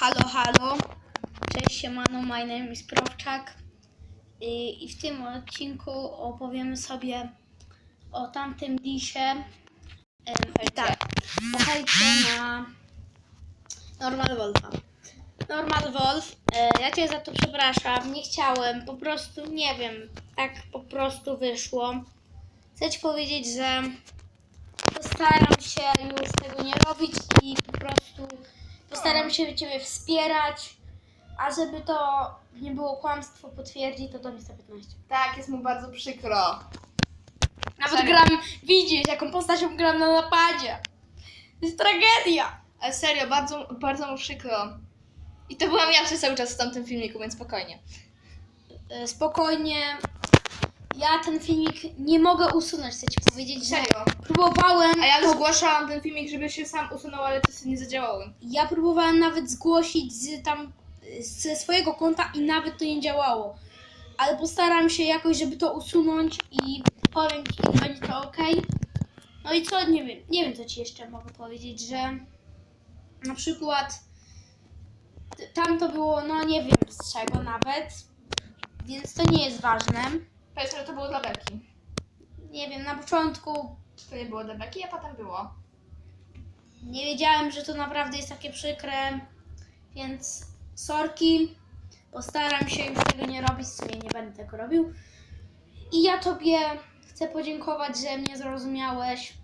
Halo, halo. Cześć, siemano, my name is Profczak. I, I w tym odcinku opowiemy sobie o tamtym disie. Tak, o hejcie na Normal Wolfa. Normal Wolf, e, ja Cię za to przepraszam, nie chciałem, po prostu, nie wiem, tak po prostu wyszło. Chcę Ci powiedzieć, że postaram się już tego nie robić i po prostu postaram się Ciebie wspierać, a żeby to nie było kłamstwo potwierdzi, to do mnie 115. Tak, jest mu bardzo przykro. Nawet Serio? gram, widzisz jaką postacią gram na napadzie. To jest tragedia. Ale serio, bardzo, bardzo mu przykro. I to byłam ja przez cały czas w tamtym filmiku, więc spokojnie. E, Spokojnie. Ja ten filmik nie mogę usunąć, chcę Ci powiedzieć, że Serio. próbowałem, A ja zgłaszałam ten filmik, żeby się sam usunął, ale to nie zadziałało. ja próbowałem nawet zgłosić z tam ze swojego konta i nawet to nie działało. Ale postaram się jakoś, żeby to usunąć i powiem Ci, że będzie to ok. No i co, nie wiem, nie wiem co Ci jeszcze mogę powiedzieć, że na przykład tam to było, no nie wiem z czego nawet, więc to nie jest ważne. Powiedz, że to było dla Beki. Nie wiem, na początku To nie było dla Beki, a potem było. Nie wiedziałem, że to naprawdę jest takie przykre, więc sorki. Postaram się już tego nie robić, w sumie nie będę tego robił. I ja Tobie chcę podziękować, że mnie zrozumiałeś,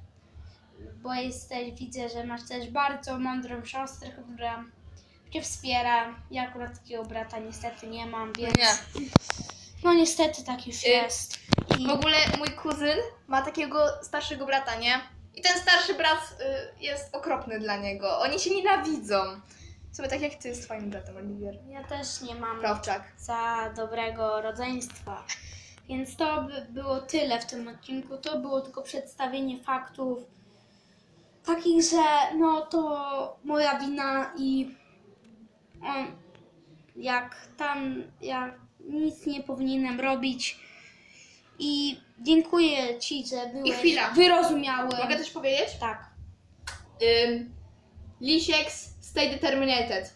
bo jesteś, widzę, że masz też bardzo mądrą siostrę, która Cię wspiera. Ja akurat takiego brata niestety nie mam, więc Nie. No niestety tak już Y, jest. I W ogóle mój kuzyn ma takiego starszego brata, nie? I ten starszy brat y, jest okropny dla niego. Oni się nienawidzą. Sobie tak jak ty z twoim bratem, Oliwier. ja też nie mam Prawczak. za dobrego rodzeństwa. Więc to by było tyle w tym odcinku. To było tylko przedstawienie faktów takich, że no to moja wina i on, jak tam ja nic nie powinienem robić. I dziękuję Ci, że byłeś chwila. wyrozumiały. Mogę coś powiedzieć? Tak. Ym, Stay Determinated.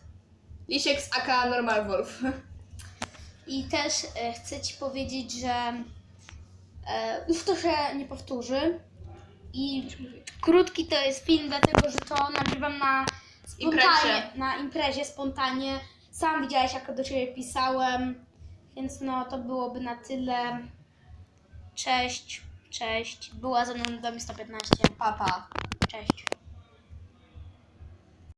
Lisieks aka Normal Wolf. I też e, chcę Ci powiedzieć, że e, już to się nie powtórzy. I krótki to jest film, dlatego że to nagrywam na spontanie, Imprezie. na imprezie spontanie. Sam widziałeś, jak do Ciebie pisałem, więc no to byłoby na tyle. Cześć, cześć. Była ze mną Domi 115. Papa. Cześć.